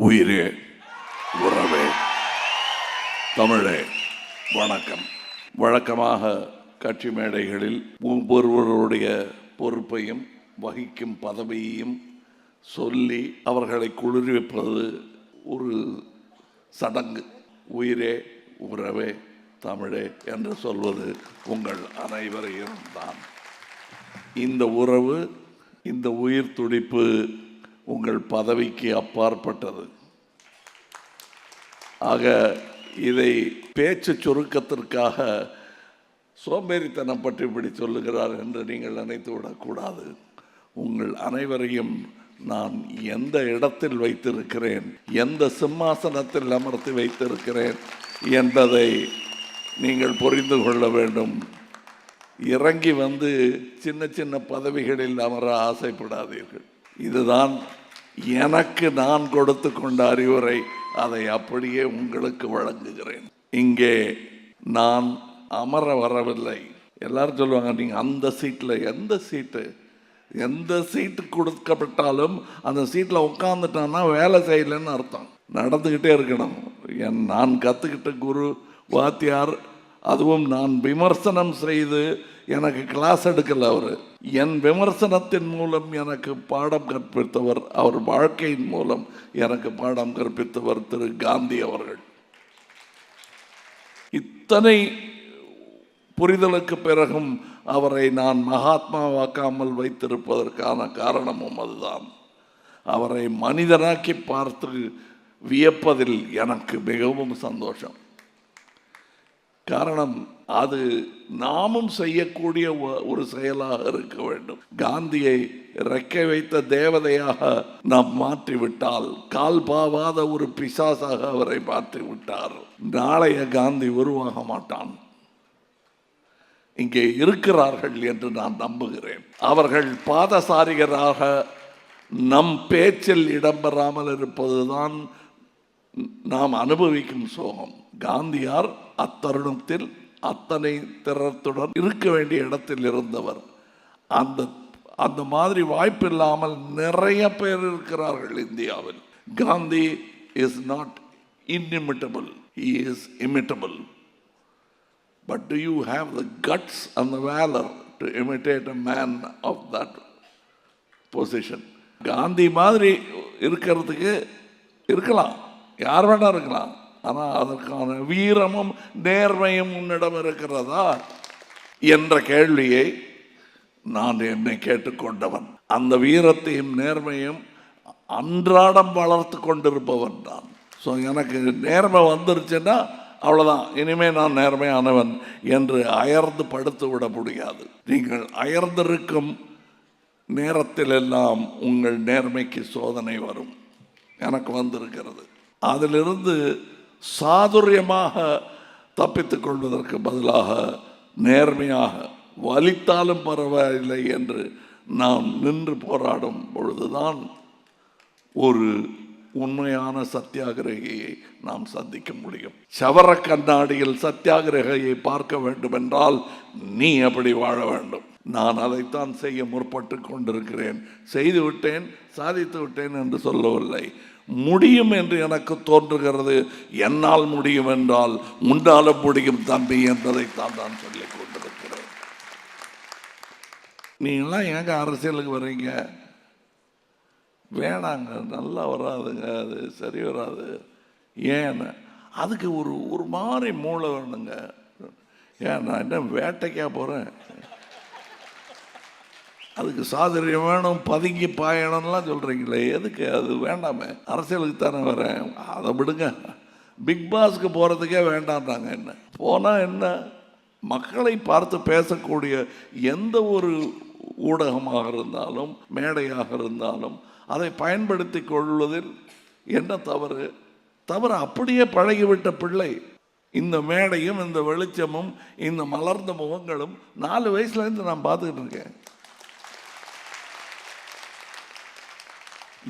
உயிரே உறவே. தமிழே வணக்கம். வழக்கமாக கட்சி மேடைகளில் ஒவ்வொருவருடைய பொறுப்பையும் வகிக்கும் பதவியையும் சொல்லி அவர்களை குளிர்விப்பது ஒரு சடங்கு. உயிரே உறவே தமிழே என்று சொல்வது உங்கள் அனைவரையும் தான். இந்த உறவு இந்த உயிர் துடிப்பு உங்கள் பதவிக்கு அப்பாற்பட்டது. ஆக இதை பேச்சு சுருக்கத்திற்காக சோம்பேறித்தனம் பற்றி இப்படி சொல்லுகிறார் என்று நீங்கள் நினைத்து விடக்கூடாது. உங்கள் அனைவரையும் நான் எந்த இடத்தில் வைத்திருக்கிறேன் எந்த சிம்மாசனத்தில் அமர்த்தி வைத்திருக்கிறேன் என்பதை நீங்கள் புரிந்து கொள்ள வேண்டும். இறங்கி வந்து சின்ன சின்ன பதவிகளில் அமர ஆசைப்படாதீர்கள். இதுதான் எனக்கு நான் கொடுத்து கொண்ட அறிவுரை அதை அப்படியே உங்களுக்கு வழங்குகிறேன். இங்கே நான் அமர வரவில்லை. எல்லாரும் சொல்லுவாங்க நீங்கள் அந்த சீட்டில் எந்த சீட்டு? எந்த சீட்டு கொடுக்கப்பட்டாலும் அந்த சீட்டில் உட்காந்துட்டான்னா வேலை செய்யலைன்னு அர்த்தம். நடந்துக்கிட்டே இருக்கணும். என் நான் கற்றுக்கிட்ட குரு வாத்தியார் அதுவும் நான் விமர்சனம் செய்து எனக்கு கிளாஸ் எடுக்கல அவர். என் விமர்சனத்தின் மூலம் எனக்கு பாடம் கற்பித்தவர் அவர் வாழ்க்கையின் மூலம் எனக்கு பாடம் கற்பித்தவர் திரு காந்தி அவர்கள். இத்தனை புரிதலுக்கு பிறகும் அவரை நான் மகாத்மாவாக்காமல் வைத்திருப்பதற்கான காரணமும் அதுதான். அவரை மனிதனாக்கி பார்த்து வியப்பதில் எனக்கு மிகவும் சந்தோஷம். காரணம் அது நாமும் செய்யக்கூடிய ஒரு செயலாக இருக்க வேண்டும். காந்தியை ரெக்க வைத்த தேவதையாக நாம் மாற்றிவிட்டால் கால் பாவாத ஒரு பிசாசாக அவரை மாற்றி விட்டார் நாளைய காந்தி உருவாக மாட்டான். இங்கே இருக்கிறார்கள் என்று நான் நம்புகிறேன். அவர்கள் பாதசாரிகராக நம் பேச்சில் இடம்பெறாமல் இருப்பதுதான் நாம் அனுபவிக்கும் சோகம். காந்தியார் அத்தருணத்தில் அத்தனை திறத்துடன் இருக்க வேண்டிய இடத்தில் இருந்தவர். அந்த அந்த மாதிரி வாய்ப்பு இல்லாமல் நிறைய பேர் இருக்கிறார்கள் இந்தியாவில். Gandhi is not inimitable he is imitable but to you have the guts and the valour to imitate a man of that position Gandhi மாதிரி இருக்கிறதுக்கு இருக்கலாம். யார் வேணா இருக்கலாம். ஆனால் அதற்கான வீரமும் நேர்மையும் உன்னிடம் இருக்கிறதா? என்ற கேள்வியை நான் என்னை கேட்டுக்கொண்டவன். அந்த வீரத்தையும் நேர்மையும் அன்றாடம் வளர்த்து கொண்டிருப்பவன் நான். ஸோ எனக்கு நேர்மை வந்துருச்சுன்னா அவ்வளோதான் இனிமேல் நான் நேர்மையானவன் என்று அயர்ந்து படுத்து விட முடியாது. நீங்கள் அயர்ந்திருக்கும் நேரத்திலெல்லாம் உங்கள் நேர்மைக்கு சோதனை வரும். எனக்கு வந்திருக்கிறது. அதிலிருந்து சாதுரியமாக தப்பித்துக் கொள்வதற்கு பதிலாக நேர்மையாக வலித்தாலும் பரவாயில்லை என்று நாம் நின்று போராடும் பொழுதுதான் ஒரு உண்மையான சத்தியாகிரகியை நாம் சந்திக்க முடியும். சவர கண்ணாடியில் சத்தியாகிரகையை பார்க்க வேண்டும் என்றால் நீ அப்படி வாழ வேண்டும். நான் அதைத்தான் செய்ய முற்பட்டு கொண்டிருக்கிறேன். செய்து விட்டேன் சாதித்து விட்டேன் என்று சொல்லவில்லை. முடியும் என்று எனக்கு தோன்றுகிறது. என்னால் முடியும் என்றால் உண்டால முடியும் தம்பி என்பதைத்தான் நான் சொல்லிக் கொண்டிருக்கிறேன். நீங்களாம் ஏங்க அரசியலுக்கு வர்றீங்க? வேணாங்க நல்லா வராதுங்க அது சரி வராது. ஏன் அதுக்கு ஒரு ஒரு மாதிரி மூளை வேணுங்க. ஏன் நான் என்ன வேட்டைக்கா போகிறேன் அதுக்கு சாதுரியம் வேணும் பதுங்கி பாயணும்லாம் சொல்கிறீங்களே எதுக்கு? அது வேண்டாமே. அரசியலுக்கு தானே வரேன். அதை விடுங்க. பிக் பாஸ்க்கு போகிறதுக்கே வேண்டான்றாங்க என்ன? போனால் என்ன? மக்களை பார்த்து பேசக்கூடிய எந்த ஒரு ஊடகமாக இருந்தாலும் மேடையாக இருந்தாலும் அதை பயன்படுத்தி கொள்வதில் என்ன தவறு? தவறு அப்படியே பழகிவிட்ட பிள்ளை. இந்த மேடையும் இந்த வெளிச்சமும் இந்த மலர்ந்த முகங்களும் நாலு வயசுலேருந்து நான் பார்த்துக்கிட்டு இருக்கேன்.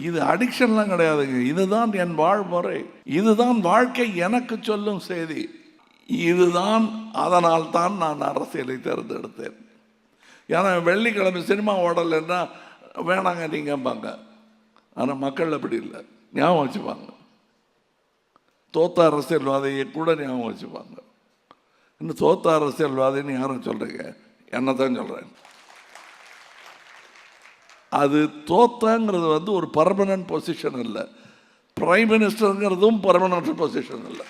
இது அடிக்ஷன்லாம் கிடையாதுங்க. இதுதான் என் வாழ்முறை. இதுதான் வாழ்க்கை எனக்கு சொல்லும் செய்தி. இதுதான் அதனால் தான் நான் அரசியலை தேர்ந்தெடுத்தேன். ஏன்னா வெள்ளிக்கிழமை சினிமா ஓடலைன்னா வேணாங்க நீங்கம்பாங்க ஆனால் மக்கள் அப்படி இல்லை. ஞாபகம் வச்சுப்பாங்க. தோத்த அரசியல்வாதியை கூட ஞாபகம் வச்சுப்பாங்க. இன்னும் தோத்த அரசியல்வாதின்னு யாரும் சொல்கிறீங்க என்ன தான் சொல்கிறேன் அது தோத்தங்கிறது வந்து ஒரு பர்மனன்ட் பொசிஷன் இல்லை பிரைம் மினிஸ்டருங்கிறதும் பர்மனன்ட் பொசிஷன் இல்லை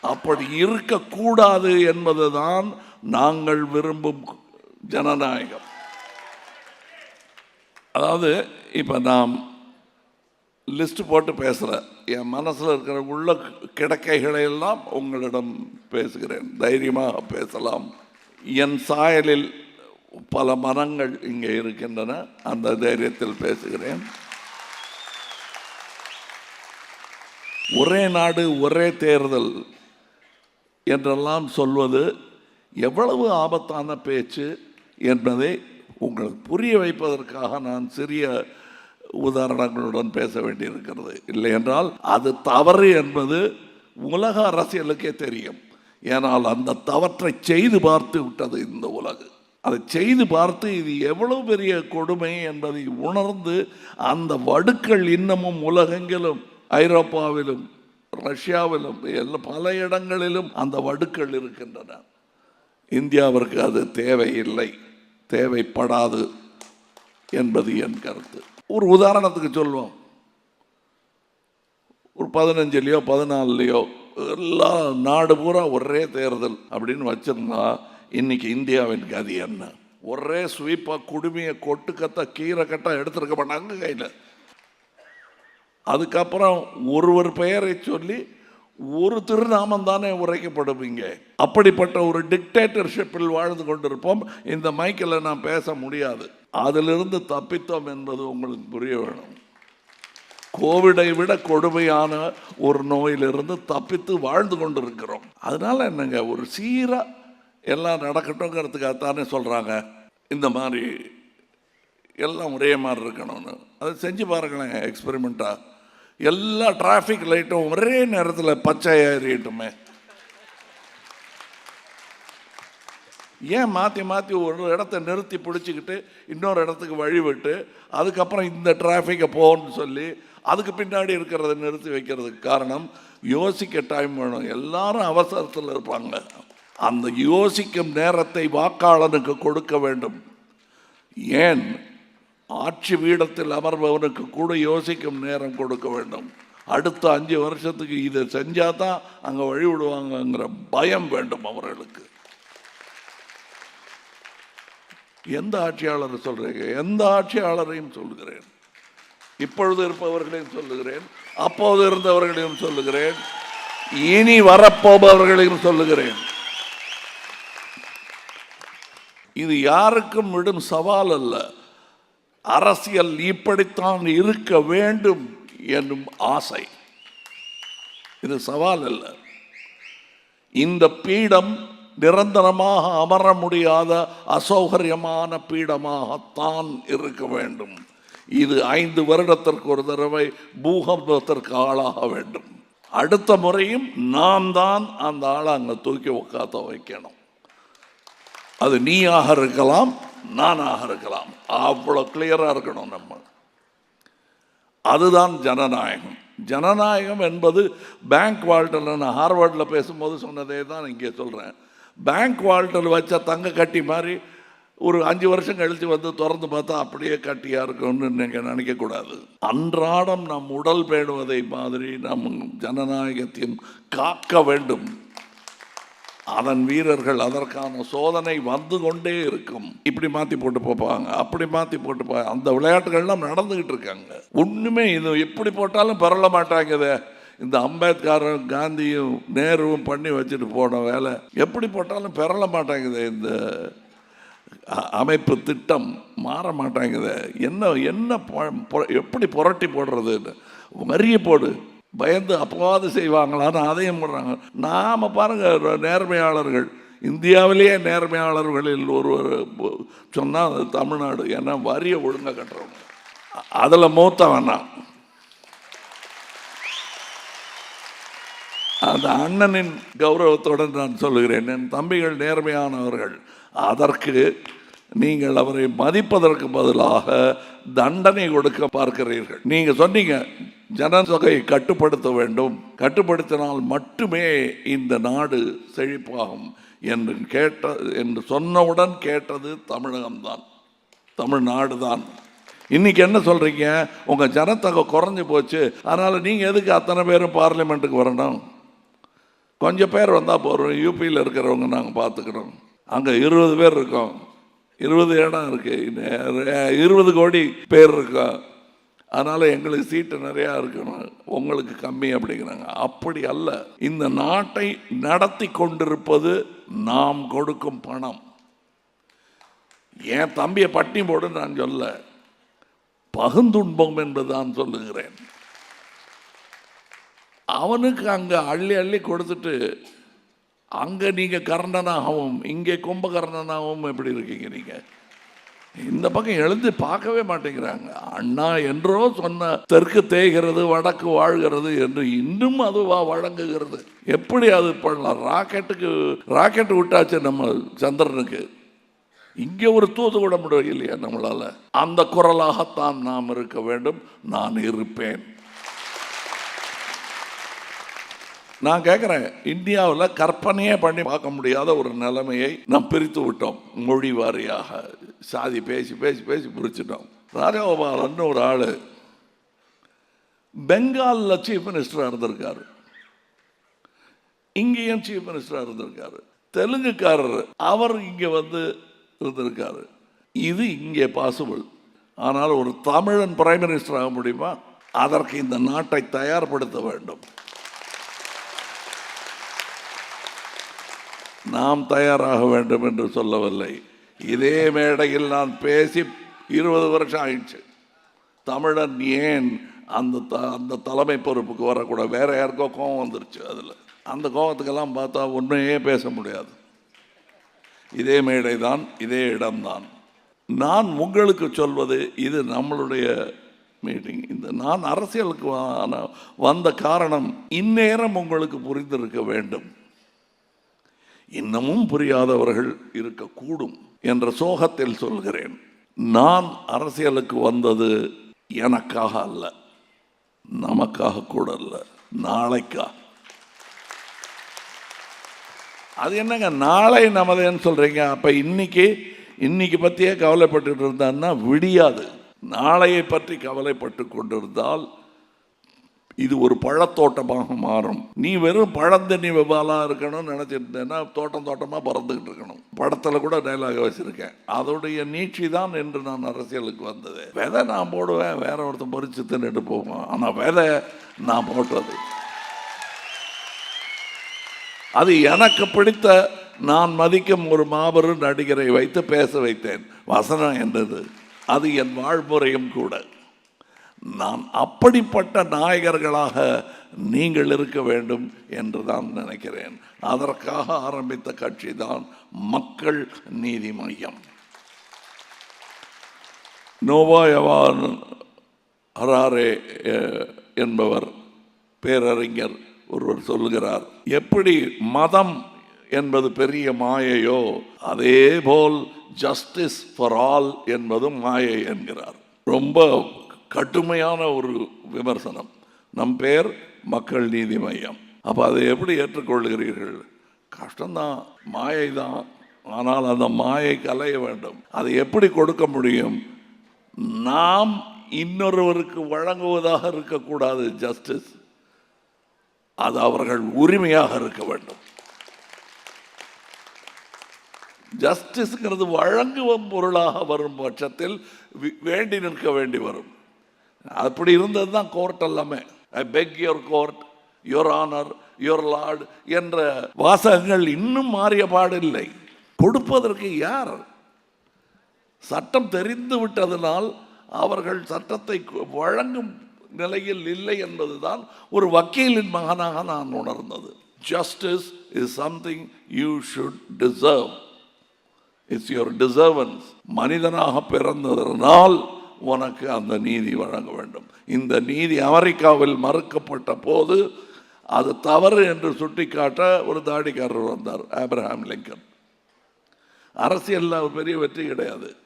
அப்படி இருக்கக்கூடாது என்பதுதான் நாங்கள் விரும்பும் ஜனநாயகம். அதாவது இப்போ நாம் லிஸ்ட் போட்டு பேசுகிறேன் என் மனசில் இருக்கிற உள்ள கிடக்கைகளை எல்லாம் உங்களிடம் பேசுகிறேன். தைரியமாக பேசலாம். என் சாயலில் பல மரங்கள் இங்கே இருக்கின்றன. அந்த தைரியத்தில் பேசுகிறேன். ஒரே நாடு ஒரே தேர்தல் என்றெல்லாம் சொல்வது எவ்வளவு ஆபத்தான பேச்சு என்பதை உங்களுக்கு புரிய வைப்பதற்காக நான் சிறிய உதாரணங்களுடன் பேச வேண்டியிருக்கிறது. இல்லை என்றால் அது தவறு என்பது உலக அரசியலுக்கே தெரியும். ஏனால் அந்த தவற்றை செய்து பார்த்து விட்டது இந்த உலகு. அதை செய்து பார்த்து இது எவ்வளவு பெரிய கொடுமை என்பதை உணர்ந்து அந்த வடுக்கள் இன்னமும் உலகெங்கிலும் ஐரோப்பாவிலும் ரஷ்யாவிலும் எல்லா பல இடங்களிலும் அந்த வடுக்கள் இருக்கின்றன. இந்தியாவிற்கு அது தேவையில்லை தேவைப்படாது என்பது என் கருத்து. ஒரு உதாரணத்துக்கு சொல்லுவோம் ஒரு பதினஞ்சுலேயோ பதினாலுலேயோ எல்லா நாடு பூரா ஒரே தேர்தல் அப்படின்னு வச்சுருந்தா இன்னைக்கு இந்தியாவின் கதி என்ன? ஒரே ஸ்வீப்பாக குடுமையை கொட்டு கீரை கட்டாக எடுத்திருக்க மாட்டாங்க கையில். அதுக்கப்புறம் ஒருவர் பெயரை சொல்லி ஒரு திருநாமம் தானே உரைக்கப்படுவீங்க அப்படிப்பட்ட ஒரு டிக்டேட்டர்ஷிப்பில் வாழ்ந்து கொண்டிருப்போம். இந்த மைக்கில் நான் பேச முடியாது. அதிலிருந்து தப்பித்தோம் என்பது உங்களுக்கு புரிய வேணும். கோவிடை விட கொடுமையான ஒரு நோயிலிருந்து தப்பித்து வாழ்ந்து கொண்டிருக்கிறோம். அதனால என்னங்க ஒரு சீராக எல்லாம் நடக்கட்டும்ங்கிறதுக்காகத்தானே சொல்கிறாங்க இந்த மாதிரி எல்லாம் ஒரே மாதிரி இருக்கணும்னு. அதை செஞ்சு பாருங்களேன் எக்ஸ்பெரிமெண்ட்டாக எல்லா டிராஃபிக் லைட்டும் ஒரே நேரத்தில் பச்சையாக எறியட்டுமே ஏன் மாற்றி மாற்றி ஒரு இடத்த நிறுத்தி பிடிச்சிக்கிட்டு இன்னொரு இடத்துக்கு வழிவிட்டு அதுக்கப்புறம் இந்த டிராஃபிக்கை போகணும்னு சொல்லி அதுக்கு பின்னாடி இருக்கிறத நிறுத்தி வைக்கிறதுக்கு காரணம் யோசிக்க டைம் வேணும். எல்லாரும் அவசரத்தில் இருப்பாங்க. அந்த யோசிக்கும் நேரத்தை வாக்காளனுக்கு கொடுக்க வேண்டும். ஏன்? ஆட்சி பீடத்தில் அமர்பவனுக்கு கூட யோசிக்கும் நேரம் கொடுக்க வேண்டும். அடுத்த அஞ்சு வருஷத்துக்கு இதை செஞ்சால் தான் அங்கே வழி விடுவாங்கங்கிற பயம் வேண்டும் அவர்களுக்கு. எந்த ஆட்சியாளரை சொல்கிறீங்க எந்த ஆட்சியாளரையும் சொல்லுகிறேன். இப்பொழுது இருப்பவர்களையும் சொல்லுகிறேன். அப்போது இருந்தவர்களையும் சொல்லுகிறேன். இனி வரப்போபவர்களையும் சொல்லுகிறேன். இது யாருக்கும் விடும் சவால் அல்ல. அரசியல் இப்படித்தான் இருக்க வேண்டும் என்னும் ஆசை. இது சவால் அல்ல. இந்த பீடம் நிரந்தரமாக அமர முடியாத அசௌகரியமான பீடமாகத்தான் இருக்க வேண்டும். இது ஐந்து வருடத்திற்கு ஒரு தடவை பூகம்பத்திற்கு ஆளாக வேண்டும். அடுத்த முறையும் நாம் தான் அந்த ஆளை அங்கே தூக்கி உட்காத்த வைக்கணும். அது நீயாக இருக்கலாம் நானாக இருக்கலாம். அவ்வளோ கிளியராக இருக்கணும் நம்ம. அதுதான் ஜனநாயகம். ஜனநாயகம் என்பது பேங்க் வால்ட்டில் நான் ஹார்வர்டில் பேசும்போது சொன்னதே தான் இங்கே சொல்கிறேன் பேங்க் வால்ட்டில் வச்ச தங்க கட்டி மாதிரி ஒரு அஞ்சு வருஷம் கழித்து வந்து திறந்து பார்த்தா அப்படியே கட்டியாக இருக்கும்னு நீங்கள் நினைக்கக்கூடாது அன்றாடம் நம் உடல் பேணுவதை மாதிரி நம் ஜனநாயகத்தையும் காக்க வேண்டும். அதன் வீரர்கள் அதற்கான சோதனை வந்து கொண்டே இருக்கும். இப்படி மாற்றி போட்டு போப்பாங்க அப்படி மாற்றி போட்டு போ அந்த விளையாட்டுகள்லாம் நடந்துக்கிட்டு இருக்காங்க. ஒன்றுமே இது எப்படி போட்டாலும் பரவ மாட்டாங்குதே. இந்த அம்பேத்கரும் காந்தியும் நேருவும் பண்ணி வச்சுட்டு போன வேலை எப்படி போட்டாலும் பெறல மாட்டாங்குது. இந்த அமைப்பு திட்டம் மாற மாட்டாங்குது. என்ன என்ன பொ- எப்படி புரட்டி போடுறதுன்னு? வரிய போடு. பயந்து அப்பவாது செய்வாங்களான்னு அதையும் போடுறாங்க. நாம் பாருங்கள் நேர்மையாளர்கள். இந்தியாவிலேயே நேர்மையாளர்களில் ஒருவர் சொன்னால் அது தமிழ்நாடு. ஏன்னா வரிய ஒழுங்காக கட்டுறவங்க. அதில் மூத்த வேணாம் அந்த அண்ணனின் கௌரவத்துடன் நான் சொல்லுகிறேன். என் தம்பிகள் நேர்மையானவர்கள். அதற்கு நீங்கள் அவரை மதிப்பதற்கு பதிலாக தண்டனை கொடுக்க பார்க்கிறீர்கள். நீங்கள் சொன்னீங்க ஜனத்தொகையை கட்டுப்படுத்த வேண்டும். கட்டுப்படுத்தினால் மட்டுமே இந்த நாடு செழிப்பாகும் என்று கேட்ட என்று சொன்னவுடன் கேட்டது தமிழகம்தான். தமிழ்நாடு தான். இன்னைக்கு என்ன சொல்றீங்க? உங்க ஜனத்தொகை குறைஞ்சு போச்சு. அதனால நீங்க எதுக்கு அத்தனை பேரும் பார்லிமெண்ட்டுக்கு வரணும்? கொஞ்சம் பேர் வந்தால் போகிறோம் யூபியில் இருக்கிறவங்க நாங்கள் பார்த்துக்கிறோம் அங்கே இருபது பேர் இருக்கோம். இருபது இடம் இருக்கு. இருபது கோடி பேர் இருக்கோம் அதனால் எங்களுக்கு சீட்டு நிறையா இருக்கணும். உங்களுக்கு கம்மி அப்படிங்கிறாங்க. அப்படி அல்ல. இந்த நாட்டை நடத்தி கொண்டிருப்பது நாம் கொடுக்கும் பணம். என் தம்பியை பட்டினி போடு நான் சொல்ல பகுந்துன்பம் என்று தான் சொல்லுகிறேன். அவனுக்கு அங்கே அள்ளி அள்ளி கொடுத்துட்டு அங்கே நீங்கள் கர்ணனாகவும் இங்கே கும்பகர்ணனாகவும் எப்படி இருக்கீங்க நீங்கள் இந்த பக்கம் எழுந்து பார்க்கவே மாட்டேங்கிறாங்க. அண்ணா என்றோ சொன்ன தெற்கு தேய்கிறது வடக்கு வாழ்கிறது என்று இன்னும் அதுவா வழங்குகிறது. எப்படி அது பண்ணலாம் ராக்கெட்டுக்கு ராக்கெட் விட்டாச்சு நம்ம சந்திரனுக்கு? இங்கே ஒரு தூது விட முடியலையா நம்மளால்? அந்த குரலாகத்தான் நாம் இருக்க வேண்டும். நான் இருப்பேன். நான் கேட்குறேன் இந்தியாவில் கற்பனையே பண்ணி பார்க்க முடியாத ஒரு நிலைமையை நாம் பிரித்து விட்டோம். மொழி வாரியாக சாதி பேசி பேசி பேசி பிரிச்சிட்டோம் ராஜகோபாலன் ஒரு ஆள். பெங்காலில் சீஃப் மினிஸ்டராக இருந்திருக்காரு. இங்கேயும் சீஃப் மினிஸ்டராக இருந்திருக்காரு. தெலுங்குக்காரர் அவர் இங்கே வந்து இருந்திருக்காரு. இது இங்கே பாசிபிள் ஆனால் ஒரு தமிழன் பிரைம் மினிஸ்டர் ஆக முடியுமா? அதற்கு இந்த நாட்டை தயார்படுத்த வேண்டும். நாம் தயாராக வேண்டும் என்று சொல்லவில்லை. இதே மேடையில் நான் பேசி இருபது வருஷம் ஆயிடுச்சு. தமிழன் ஏன் அந்த த அந்த தலைமை பொறுப்புக்கு வரக்கூடாது? வேற யாருக்கோ கோபம் வந்துருச்சு அதில். அந்த கோபத்துக்கெல்லாம் பார்த்தா ஒன்றையே பேச முடியாது. இதே மேடை தான் இதே இடம்தான். நான் உங்களுக்கு சொல்வது இது நம்மளுடைய மீட்டிங். இந்த நான் அரசியலுக்கு வந்த காரணம் இந்நேரம் உங்களுக்கு புரிந்திருக்க வேண்டும். இன்னமும் புரியாதவர்கள் இருக்கக்கூடும் என்ற சோகத்தில் சொல்கிறேன். நான் அரசியலுக்கு வந்தது எனக்காக அல்ல நமக்காக கூட அல்ல நாளைக்கா. அது என்னங்க நாளை நமதேன்னு சொல்கிறீங்க அப்போ இன்னைக்கு இன்னைக்கு பற்றியே கவலைப்பட்டு இருந்தான்னா விடியாது. நாளையை பற்றி கவலைப்பட்டு கொண்டிருந்தால் இது ஒரு பழத்தோட்டமாக மாறும். நீ வெறும் பழந்தண்ணி வெவ்வாலாக இருக்கணும்னு நினச்சிருந்தேன்னா தோட்டம் தோட்டமாக பறந்துக்கிட்டு இருக்கணும். படத்தில் கூட டைலாக வச்சுருக்கேன். அதோடைய நீட்சி தான் என்று நான் அரசியலுக்கு வந்தது. விதை நான் போடுவேன் வேற ஒருத்தன் பறிச்சு தின்னுட்டு போவோம் ஆனால் விதை நான் போட்டது. அது எனக்கு பிடித்த நான் மதிக்கும் ஒரு மாபெரும் நடிகரை வைத்து பேச வைத்தேன். வசனம் என்றது. அது என் வாழ்முறையும் கூட. நான் அப்படிப்பட்ட நாயகர்களாக நீங்கள் இருக்க வேண்டும் என்று தான் நினைக்கிறேன். அதற்காக ஆரம்பித்த கட்சி தான் மக்கள் நீதி மையம். நோவாயவான் ஹராரே என்பவர் பேரறிஞர் ஒருவர் சொல்கிறார் எப்படி மதம் என்பது பெரிய மாயையோ அதே போல் ஜஸ்டிஸ் ஃபார் ஆல் என்பதும் மாயை என்கிறார். ரொம்ப கடுமையான ஒரு விமர்சனம். நம் பெயர் மக்கள் நீதி மையம். அப்போ அதை எப்படி ஏற்றுக்கொள்கிறீர்கள்? கஷ்டம்தான் மாயை தான் ஆனால் அந்த மாயை கலைய வேண்டும். அதை எப்படி கொடுக்க முடியும்? நாம் இன்னொருவருக்கு வழங்குவதாக இருக்கக்கூடாது ஜஸ்டிஸ் அது அவர்கள் உரிமையாக இருக்க வேண்டும். ஜஸ்டிஸ்ங்கிறது வழங்குவம் பொருளாக வரும் பட்சத்தில் வேண்டி நிற்க வேண்டி வரும். அப்படி இருந்தது தான் கோர்ட் எல்லாமே. I beg your court your honour your lord என்ற வாசகங்கள் இன்னும் மாறிய பாடில்லை. கொடுப்பதற்கு யார்? சட்டம் தெரிந்து விட்டதனால் அவர்கள் சட்டத்தை வழங்கும் நிலையில் இல்லை என்பதுதான் ஒரு வக்கீலின் மகனாக நான் உணர்ந்தது. Justice is something you should deserve it's your deservance மனிதனாக பிறந்ததனால் உனக்கு அந்த நீதி வழங்க வேண்டும். இந்த நீதி அமெரிக்காவில் மறுக்கப்பட்ட போது அது தவறு என்று சுட்டிக்காட்ட ஒரு தாடிக்காரர் வந்தார் ஆப்ரஹாம் லிங்கன். அரசியலில் அவர் பெரிய வெற்றி கிடையாது.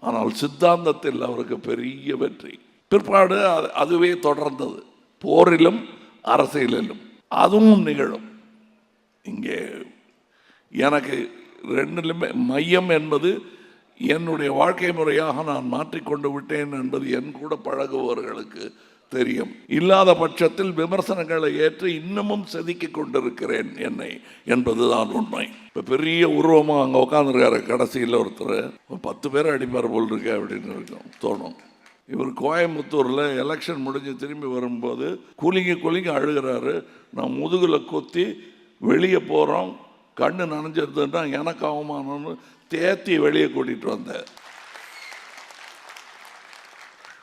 ஆனால் சித்தாந்தத்தில் அவருக்கு பெரிய வெற்றி. பிற்பாடு அது- அதுவே தொடர்ந்தது. போரிலும் அரசியலிலும். அதுவும் நிகழும். இங்கே எனக்கு ரெண்டிலுமே மையம் என்பது என்னுடைய வாழ்க்கை முறையாக நான் மாற்றிக்கொண்டு விட்டேன் என்பது என் கூட பழகுபவர்களுக்கு தெரியும். இல்லாத பட்சத்தில் விமர்சனங்களை ஏற்று இன்னமும் செதுக்கி கொண்டிருக்கிறேன் என்னை என்பதுதான் உண்மை. இப்போ பெரிய உருவமாக அங்கே உட்காந்துருக்காரு கடைசியில் ஒருத்தர். பத்து பேர் அடிப்பார் போல் இருக்க அப்படின்னு இருக்கும் தோணும். இவர் கோயம்புத்தூரில் எலெக்ஷன் முடிஞ்சு திரும்பி வரும்போது குலுங்கி குலுங்கி அழுகிறாரு. நான் முதுகில் கொத்தி வெளியே போகிறோம் கண்ணு நனைஞ்சிருந்ததுன்னா எனக்கு அவமானம்னு தேத்தி வெளியே கூட்டிகிட்டு வந்தேன்.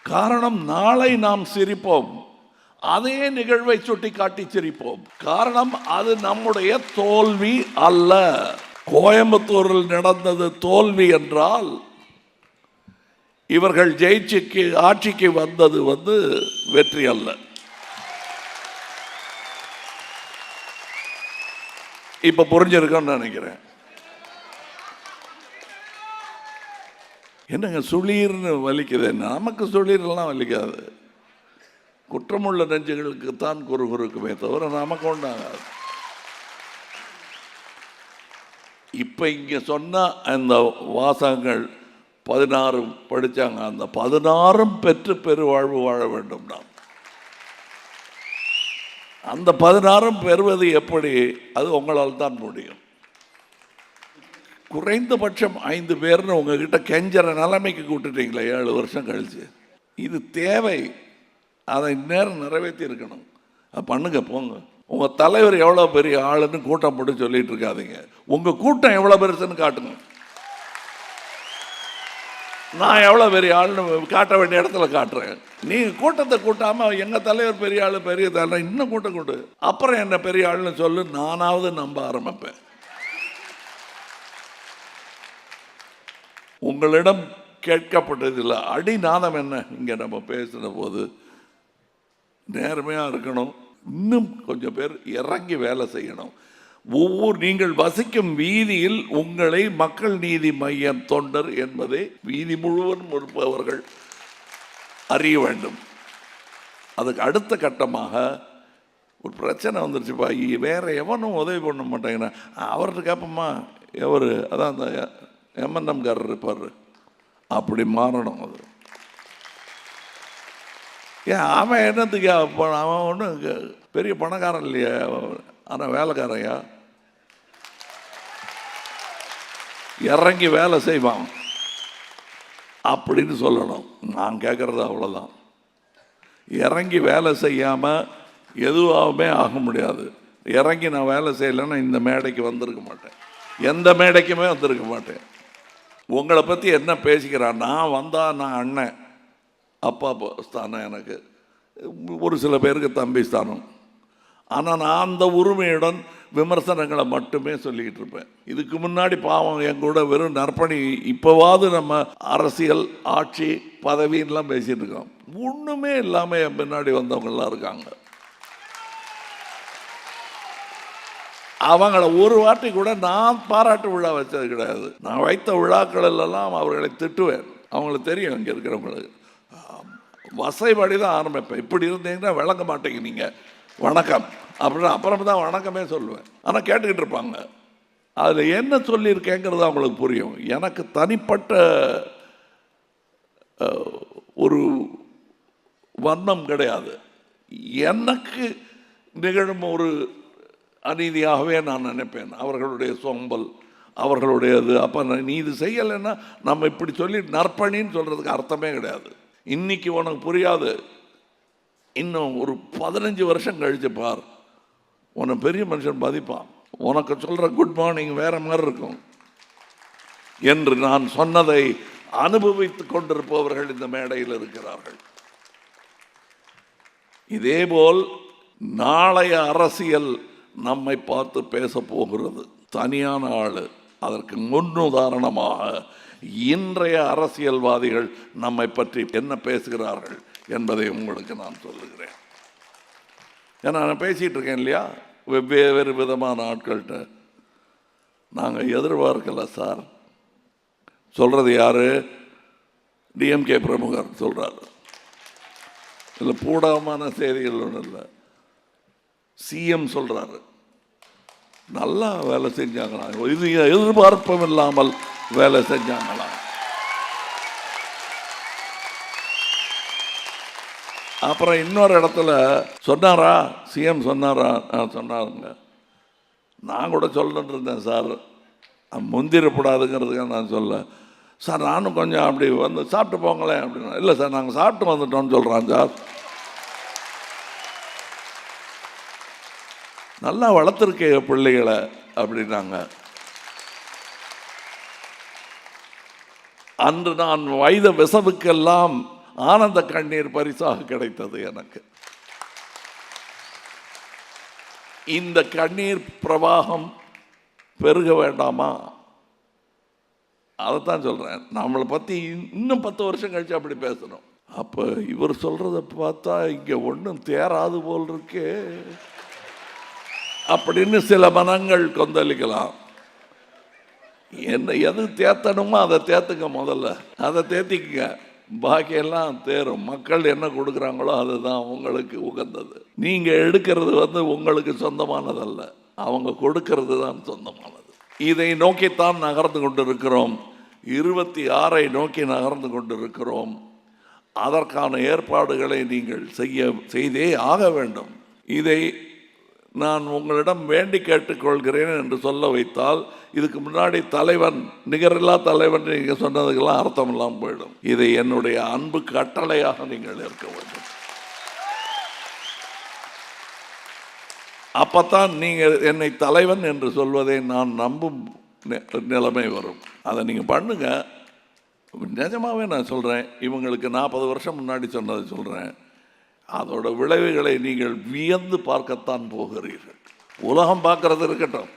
காரணம் நாளை நாம் சிரிப்போம். அதே நிகழ்வை சுட்டி காட்டி சிரிப்போம். காரணம் அது நம்முடைய தோல்வி அல்ல. கோயம்புத்தூரில் நடந்தது தோல்வி என்றால் இவர்கள் ஜெயிச்சுக்கு ஆட்சிக்கு வந்தது வந்து வெற்றி அல்ல. இப்ப புரிஞ்சிருக்கோன்னு நினைக்கிறேன். என்னங்க சுளீர்னு வலிக்குது? நமக்கு சுளீர்லாம் வலிக்காது. குற்றமுள்ள நெஞ்சுகளுக்கு தான் குறு குறுக்குமே தவிர நமக்கு உண்டாகாது. இப்போ இங்கே சொன்ன அந்த வாசகங்கள் பதினாறு படிச்சாங்க. அந்த பதினாறும் பெற்று பெருவாழ்வு வாழ வேண்டும் நாம். அந்த பதினாறும் பெறுவது எப்படி? அது உங்களால் தான் முடியும். குறைந்தபட்சம் ஐந்து பேர்னு உங்ககிட்ட கெஞ்சற நிலைமைக்கு கூட்டுட்டீங்களே ஏழு வருஷம் கழிச்சு. இது தேவை. அதை நேரம் நிறைவேற்றி இருக்கணும். பண்ணுங்க போங்க. உங்கள் தலைவர் எவ்வளோ பெரிய ஆளுன்னு கூட்டம் போட்டு சொல்லிட்டு இருக்காதீங்க. உங்கள் கூட்டம் எவ்வளோ பெருசுன்னு காட்டுங்க. நான் எவ்வளோ பெரிய ஆளுன்னு காட்ட வேண்டிய இடத்துல காட்டுறேன். நீங்கள் கூட்டத்தை கூட்டாமல் எங்கள் தலைவர் பெரிய ஆள் பெரிய தலைவர் இன்னும் கூட்டம் கூட்டு. அப்புறம் என்ன பெரிய ஆளுன்னு சொல்லு நானாவது நம்ப ஆரம்பிப்பேன். உங்களிடம் கேட்கப்பட்டதில்லை அடிநாதம் என்ன? இங்கே நம்ம பேசின போது நேர்மையாக இருக்கணும். இன்னும் கொஞ்சம் பேர் இறங்கி வேலை செய்யணும். ஒவ்வொரு நீங்கள் வசிக்கும் வீதியில் உங்களை மக்கள் நீதி மையம் தொண்டர் என்பதை வீதி முழுவதும் இருப்பவர்கள் அறிய வேண்டும். அதுக்கு அடுத்த கட்டமாக ஒரு பிரச்சனை வந்துருச்சுப்பா. வேறு வேற எவனும் உதவி பண்ண மாட்டேங்கிறான். அவர்கிட்ட கேட்போமா எவர்? அதான் அந்த எம்என்எம்காரர் இருப்பார். அப்படி மாறணும் அது. ஏன் அவன் என்னத்துக்கு அவன் ஒன்றும் பெரிய பணக்காரன் இல்லையா? ஆனால் வேலைக்காரையா இறங்கி வேலை செய்வான். அப்படின்னு சொல்லணும். நான் கேட்குறது அவ்வளோதான் இறங்கி வேலை செய்யாமல் எதுவாகவுமே ஆக முடியாது. இறங்கி நான் வேலை செய்யலைன்னா இந்த மேடைக்கு வந்திருக்க மாட்டேன். எந்த மேடைக்குமே வந்திருக்க மாட்டேன். உங்களை பற்றி என்ன பேசிக்கிறான் நான் வந்தால் நான் அண்ணன். அப்பா ஸ்தானம் எனக்கு. ஒரு சில பேருக்கு தம்பி ஸ்தானம். ஆனால் நான் அந்த உரிமையுடன் விமர்சனங்களை மட்டுமே சொல்லிக்கிட்டு இருப்பேன். இதுக்கு முன்னாடி பாவம் என் கூட வெறும் நற்பணி இப்போவாவது நம்ம அரசியல் ஆட்சி பதவின்லாம் பேசிகிட்டு இருக்கோம். ஒன்றுமே இல்லாமல் என் பின்னாடி வந்தவங்கள்லாம் இருக்காங்க. அவங்கள ஒரு வாட்டி கூட நான் பாராட்டு விழா வச்சது கிடையாது. நான் வைத்த விழாக்களெல்லாம் அவர்களை திட்டுவேன். அவங்களுக்கு தெரியும் இங்கே இருக்கிறவங்களுக்கு. வசைபடி தான் ஆரம்பிப்பேன். இப்படி இருந்தீங்கன்னா விளங்க மாட்டேங்க நீங்கள் வணக்கம். அப்படின்னு அப்புறம் தான் வணக்கமே சொல்லுவேன். ஆனால் கேட்டுக்கிட்டு இருப்பாங்க. அதில் என்ன சொல்லியிருக்கேங்கிறது அவங்களுக்கு புரியும். எனக்கு தனிப்பட்ட ஒரு வண்ணம் கிடையாது. எனக்கு நிகழும் ஒரு அநீதியாகவே நான் நினைப்பேன். அவர்களுடைய சோம்பல் அவர்களுடையது. அப்போ நீ இது செய்யலைன்னா நம்ம இப்படி சொல்லி நற்பணின்னு சொல்கிறதுக்கு அர்த்தமே கிடையாது. இன்றைக்கி உனக்கு புரியாது. இன்னும் ஒரு பதினஞ்சு வருஷம் கழிச்சு பார். உன்னை பெரிய மனுஷன் பதிப்பான். உனக்கு சொல்கிற குட் மார்னிங் வேற மாதிரி இருக்கும். என்று நான் சொன்னதை அனுபவித்து கொண்டிருப்பவர்கள் இந்த மேடையில் இருக்கிறார்கள். இதேபோல் நாளைய அரசியல் நம்மை பார்த்து பேச போகிறது. தனியான ஆள். அதற்கு முன்னுதாரணமாக இன்றைய அரசியல்வாதிகள் நம்மை பற்றி என்ன பேசுகிறார்கள்? என்பதை உங்களுக்கு நான் சொல்லுகிறேன். ஏன்னா நான் பேசிகிட்டு இருக்கேன் இல்லையா? வெவ்வேறு விதமான ஆட்கள்கிட்ட. நாங்கள் எதிர்பார்க்கல சார். சொல்கிறது யார்? டிஎம்கே பிரமுகர் சொல்கிறாரு இல்லை பூடகமான செய்திகள் ஒன்றும் இல்லை. சிஎம் சொல்கிறாரு நல்லா வேலை செஞ்சாங்களாம். இது எதிர்பார்ப்பும் இல்லாமல் வேலை செஞ்சாங்களாம். அப்புறம் இன்னொரு இடத்துல சொன்னாரா? சிஎம் சொன்னாரா? ஆ, சொன்னாருங்க. நான் கூட சொல்லணுன்னு இருந்தேன் சார். முந்திரப்படாதுங்கிறதுக்காக நான் சொல்ல. சார் நானும் கொஞ்சம் அப்படி வந்து சாப்பிட்டு போங்களேன் அப்படின்னா இல்லை சார் நாங்கள் சாப்பிட்டு வந்துட்டோம்னு சொல்கிறான் சார். நல்லா வளர்த்துருக்கே பிள்ளைகளை அப்படின்னாங்க. அன்று நான் வைத விசவுக்கெல்லாம் ஆனந்த கண்ணீர் பரிசாக கிடைத்தது எனக்கு. இந்த கண்ணீர் பிரவாகம் பெருக வேண்டாமா? அதைத்தான் சொல்கிறேன் நம்மளை பற்றி இன்னும் பத்து வருஷம் கழித்து அப்படி பேசணும். அப்போ இவர் சொல்கிறத பார்த்தா இங்கே ஒன்றும் தேராது போல் இருக்கே. அப்படின்னு சில மனங்கள் கொந்தளிக்கலாம். என்ன எது தேத்தணுமோ அதை தேத்துங்க முதல்ல. அதை தேத்திக்கங்க. பாக்கியெல்லாம் தேரும். மக்கள் என்ன கொடுக்குறாங்களோ அதுதான் உங்களுக்கு உகந்தது. நீங்கள் எடுக்கிறது வந்து உங்களுக்கு சொந்தமானதல்ல. அவங்க கொடுக்கறது தான் சொந்தமானது. இதை நோக்கித்தான் நகர்ந்து கொண்டு இருக்கிறோம் இருபத்தி ஆறை நோக்கி நகர்ந்து கொண்டு இருக்கிறோம் அதற்கான ஏற்பாடுகளை நீங்கள் செய்ய செய்தே ஆக வேண்டும். இதை நான் உங்களிடம் வேண்டி கேட்டுக்கொள்கிறேன் என்று சொல்ல வைத்தால் இதுக்கு முன்னாடி தலைவன் நிகரில்லா தலைவன் நீங்கள் சொன்னதுக்கெல்லாம் அர்த்தம் இல்லாமல் போயிடும். இதை என்னுடைய அன்பு கட்டளையாக நீங்கள் இருக்க வேண்டும். அப்பத்தான் நீங்கள் என்னை தலைவன் என்று சொல்வதை நான் நம்பும் நிலைமை வரும். அதை நீங்கள் பண்ணுங்க. நிஜமாகவே நான் சொல்கிறேன் இவங்களுக்கு நாற்பது வருஷம் முன்னாடி சொன்னதை சொல்கிறேன் அதோட விளைவுகளை நீங்கள் வியந்து பார்க்கத்தான் போகிறீர்கள். உலகம் பார்க்கறது இருக்கட்டும்.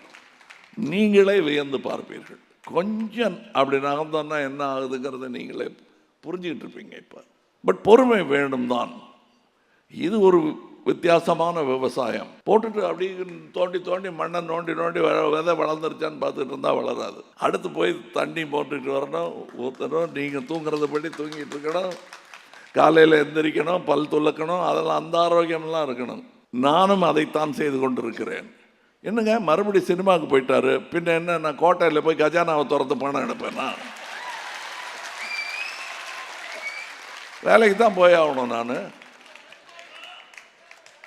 நீங்களே வியந்து பார்ப்பீர்கள். கொஞ்சம் அப்படி நகர்ந்தோன்னா என்ன ஆகுதுங்கிறத நீங்களே புரிஞ்சுக்கிட்டு இருப்பீங்க இப்போ. பட் பொறுமை வேண்டும் தான் இது ஒரு வித்தியாசமான விவசாயம். போட்டுட்டு அப்படி தோண்டி தோண்டி மண்ணை நோண்டி நோண்டி வ- விதை வளர்ந்துருச்சான்னு பார்த்துட்டு இருந்தால் வளராது. அடுத்து போய் தண்ணி போட்டுட்டு வரணும் ஊற்றணும் நீங்கள் தூங்குறது படி தூங்கிட்டு இருக்கணும். காலையில் எந்திரிக்கணும் பல் துலக்கணும் அதெல்லாம் அந்த ஆரோக்கியம்லாம் இருக்கணும். நானும் அதைத்தான் செய்து கொண்டிருக்கிறேன். என்னங்க மறுபடி சினிமாவுக்கு போயிட்டாரு. பின்ன என்ன நான் கோட்டையில் போய் கஜானாவை திறந்து பணம் எடுப்பேனா? வேலைக்கு தான் போய் ஆகணும் நான்.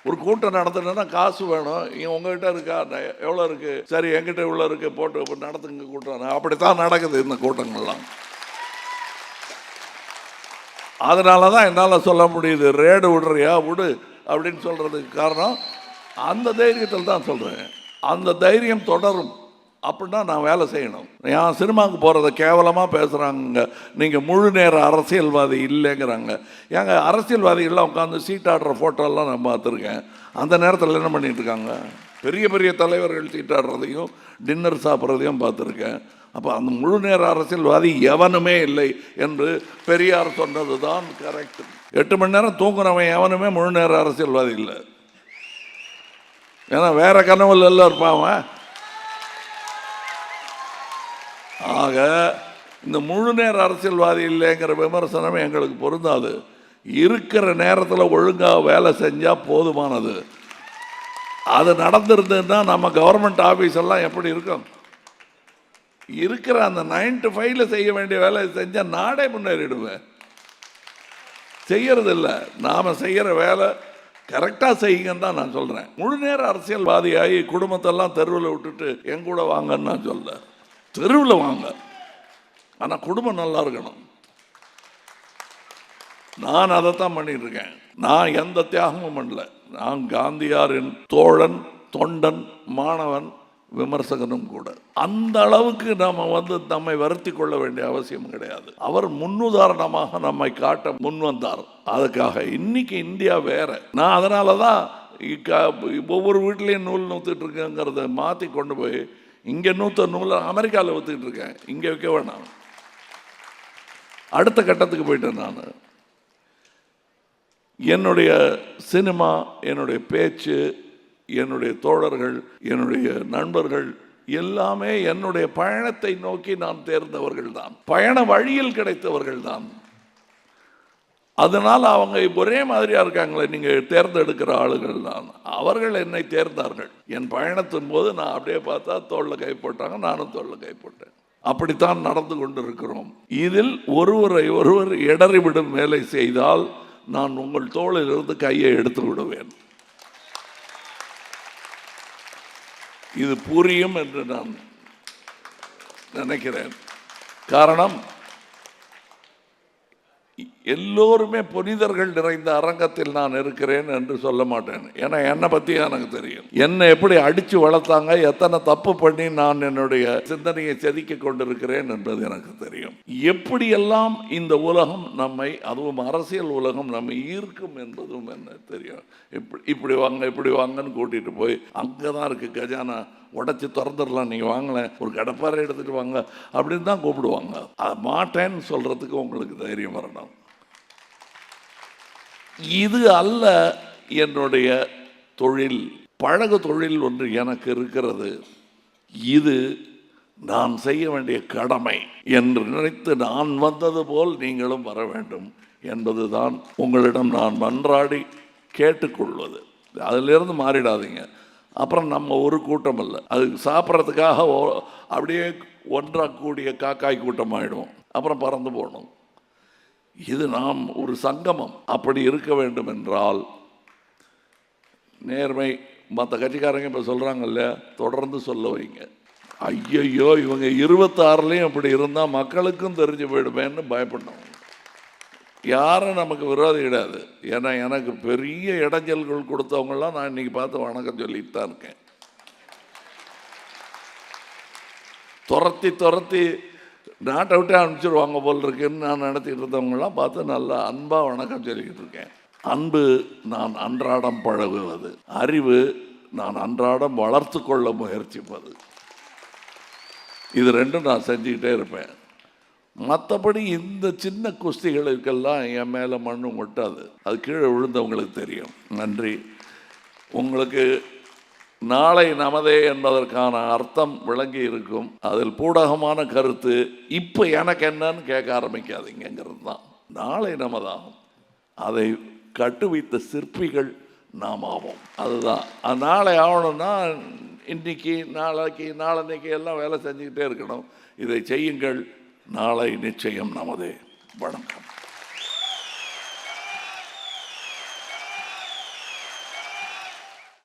ஒரு கூட்டம் நடத்துனா காசு வேணும். இங்கே உங்ககிட்ட இருக்கா? எவ்வளோ இருக்குது சரி எங்கிட்ட இவ்வளோ இருக்குது போட்டு நடத்துங்க கூட்டம். அப்படித்தான் நடக்குது இந்த கூட்டங்கள்லாம். அதனால தான் என்னால் சொல்ல முடியுது. ரேடு விடுறியா? விடு அப்படின்னு சொல்கிறதுக்கு காரணம் அந்த தைரியத்தில் தான் சொல்கிறேன் அந்த தைரியம் தொடரும். அப்படின்னா நான் வேலை செய்யணும். ஏன் சினிமாவுக்கு போகிறத கேவலமாக பேசுகிறாங்க நீங்கள் முழு நேர அரசியல்வாதி இல்லைங்கிறாங்க. ஏங்க அரசியல்வாதிகள்லாம் உட்காந்து சீட்டாடுற ஃபோட்டோலாம் நான் பார்த்துருக்கேன். அந்த நேரத்தில் என்ன பண்ணிகிட்ருக்காங்க இருக்காங்க? பெரிய பெரிய தலைவர்கள் சீட்டாடுறதையும் டின்னர் சாப்பிட்றதையும் பார்த்துருக்கேன். அப்போ அந்த முழு நேர அரசியல்வாதி எவனுமே இல்லை என்று பெரியார் சொன்னது தான் கரெக்ட் எட்டு மணி நேரம் தூங்குறவன் எவனுமே முழு நேர அரசியல்வாதி இல்லை. ஏன்னா வேற கனவுல எல்லாம் இருப்பான் ஆக இந்த முழு நேர அரசியல்வாதி இல்லைங்கிற விமர்சனமே எங்களுக்கு பொருந்தாது. இருக்கிற நேரத்தில் ஒழுங்காக வேலை செஞ்சால் போதுமானது. அது நடந்திருந்ததுன்னா நம்ம கவர்மெண்ட் ஆஃபீஸ் எல்லாம் எப்படி இருக்கும்? இருக்கிற அந்த நைன் டு ஃபைவ்ல செய்ய வேண்டிய வேலை செஞ்சால் நாடே முன்னேறிடுவேன். செய்யறதில்ல. நாம் செய்கிற வேலை கரெக்டாக செய்யுங்கன்னு தான் நான் சொல்கிறேன் முழு நேர அரசியல்வாதியாகி குடும்பத்தெல்லாம் தெருவில் விட்டுட்டு என் கூட வாங்கன்னு நான் சொல்ல தெருவில் வாங்க. ஆனால் குடும்பம் நல்லா இருக்கணும். நான் அதைத்தான் பண்ணிட்டு இருக்கேன். நான் எந்த தியாகமும் பண்ணல. நான் காந்தியாரின் தோழன் தொண்டன் மாணவன் விமர்சகனும் கூட. அந்த அளவுக்கு நம்ம வந்து நம்மை வருத்தி கொள்ள வேண்டிய அவசியம் கிடையாது. அவர் முன்னுதாரணமாக நம்மை காட்ட முன் வந்தார். அதுக்காக இன்னைக்கு இந்தியா வேற. நான் அதனால தான் ஒவ்வொரு வீட்லேயும் நூல் நூத்துட்டு இருக்கேங்கிறத மாற்றி கொண்டு போய் இங்கே நூற்ற நூலை அமெரிக்காவில் ஊற்றிட்டு இருக்கேன். இங்கே வைக்க வேணாம். அடுத்த கட்டத்துக்கு போயிட்டேன் நான். என்னுடைய சினிமா என்னுடைய பேச்சு என்னுடைய தோழர்கள் என்னுடைய நண்பர்கள் எல்லாமே என்னுடைய பயணத்தை நோக்கி நான் தேர்ந்தவர்கள் தான் பயண வழியில் கிடைத்தவர்கள் தான் அதனால் அவங்க ஒரே மாதிரியாக இருக்காங்களே நீங்கள் தேர்ந்தெடுக்கிற ஆளுகள் தான் அவர்கள் என்னை தேர்ந்தார்கள். என் பயணத்தின் போது நான் அப்படியே பார்த்தா தோளில் கை போட்டாங்க நானும் தோளில் கை போட்டேன். அப்படித்தான் நடந்து கொண்டிருக்கிறோம். இதில் ஒருவரை ஒருவர் இடறிவிடும் வேலை செய்தால் நான் உங்கள் தோளிலிருந்து கையை எடுத்து விடுவேன் இது புரியும் என்று நான் நினைக்கிறேன். காரணம் எல்லோருமே புனிதர்கள் நிறைந்த அரங்கத்தில் நான் இருக்கிறேன் என்று சொல்ல மாட்டேன். ஏன்னா என்னை பற்றி எனக்கு தெரியும். என்னை எப்படி அடித்து வளர்த்தாங்க எத்தனை தப்பு பண்ணி நான் என்னுடைய சிந்தனையை செதுக்கி கொண்டிருக்கிறேன் என்பது எனக்கு தெரியும். எப்படியெல்லாம் இந்த உலகம் நம்மை அதுவும் அரசியல் உலகம் நம்மை ஈர்க்கும் என்பதும் என்ன தெரியும். இப்படி இப்படி வாங்க இப்படி வாங்கன்னு கூட்டிகிட்டு போய் அங்கே தான் இருக்குது கஜானா உடச்சி திறந்துடலாம் நீங்கள் வாங்கலேன் ஒரு கடப்பாறை எடுத்துகிட்டு வாங்க அப்படின்னு தான் கூப்பிடுவாங்க. மாட்டேன்னு சொல்கிறதுக்கு உங்களுக்கு தைரியம் வரணும். இது அல்ல என்னுடைய தொழில். பழகு தொழில் ஒன்று எனக்கு இருக்கிறது. இது நான் செய்ய வேண்டிய கடமை என்று நினைத்து நான் வந்தது போல் நீங்களும் வர வேண்டும் என்பதுதான் உங்களிடம் நான் மன்றாடி கேட்டுக்கொள்வது. அதிலிருந்து மாறிடாதீங்க. அப்புறம் நம்ம ஒரு கூட்டம் இல்லை அது சாப்பிட்றதுக்காக ஓ- அப்படியே ஒன்றாக கூடிய காக்காய் கூட்டம் ஆகிடும் அப்புறம் பறந்து போகணும். இது நாம் ஒரு சங்கமம். அப்படி இருக்க வேண்டும் என்றால் நேர்மை மற்ற கட்சிக்காரங்க இப்போ சொல்கிறாங்கல்ல தொடர்ந்து சொல்ல வைங்க. ஐயையோ இவங்க இருபத்தாறுலேயும் அப்படி இருந்தால் மக்களுக்கும் தெரிஞ்சு போயிடுமேன்னு பயப்படணும். யாரும் நமக்கு விரோதி கிடையாது. ஏன்னா எனக்கு பெரிய இடைஞ்சல்கள் கொடுத்தவங்களாம் நான் இன்றைக்கி பார்த்து வணக்கம் சொல்லிட்டு தான் இருக்கேன். துரத்தி துரத்தி நாட் அவுட்டே அனுப்பிச்சிடுவாங்க போல் இருக்குன்னு நான் நடத்திட்டு இருந்தவங்களாம் பார்த்து நல்லா அன்பாக வணக்கம் சொல்லிக்கிட்டு இருக்கேன். அன்பு நான் அன்றாடம் பழகுவது அறிவு நான் அன்றாடம் வளர்த்து கொள்ள முயற்சிப்பது. இது ரெண்டும் நான் செஞ்சுக்கிட்டே இருப்பேன். மற்றபடி இந்த சின்ன குஸ்திகளுக்கெல்லாம் என் மேலே மண்ணும் ஒட்டாது அது கீழே விழுந்தவங்களுக்கு தெரியும். நன்றி. உங்களுக்கு நாளை நமதே என்பதற்கான அர்த்தம் விளங்கி இருக்கும். அதில் பூடகமான கருத்து இப்போ எனக்கு என்னன்னு கேட்க ஆரம்பிக்காதீங்கிறது தான் நாளை நமதாகும். அதை கட்டுவித்த சிற்பிகள் நாம் ஆவோம். அதுதான். நாளை ஆகணும்னா இன்னைக்கு நாளைக்கு நாளன்னைக்கு எல்லாம் வேலை செஞ்சுக்கிட்டே இருக்கணும். இதை செய்யுங்கள். நாளை நிச்சயம் நமதே. வணக்கம்.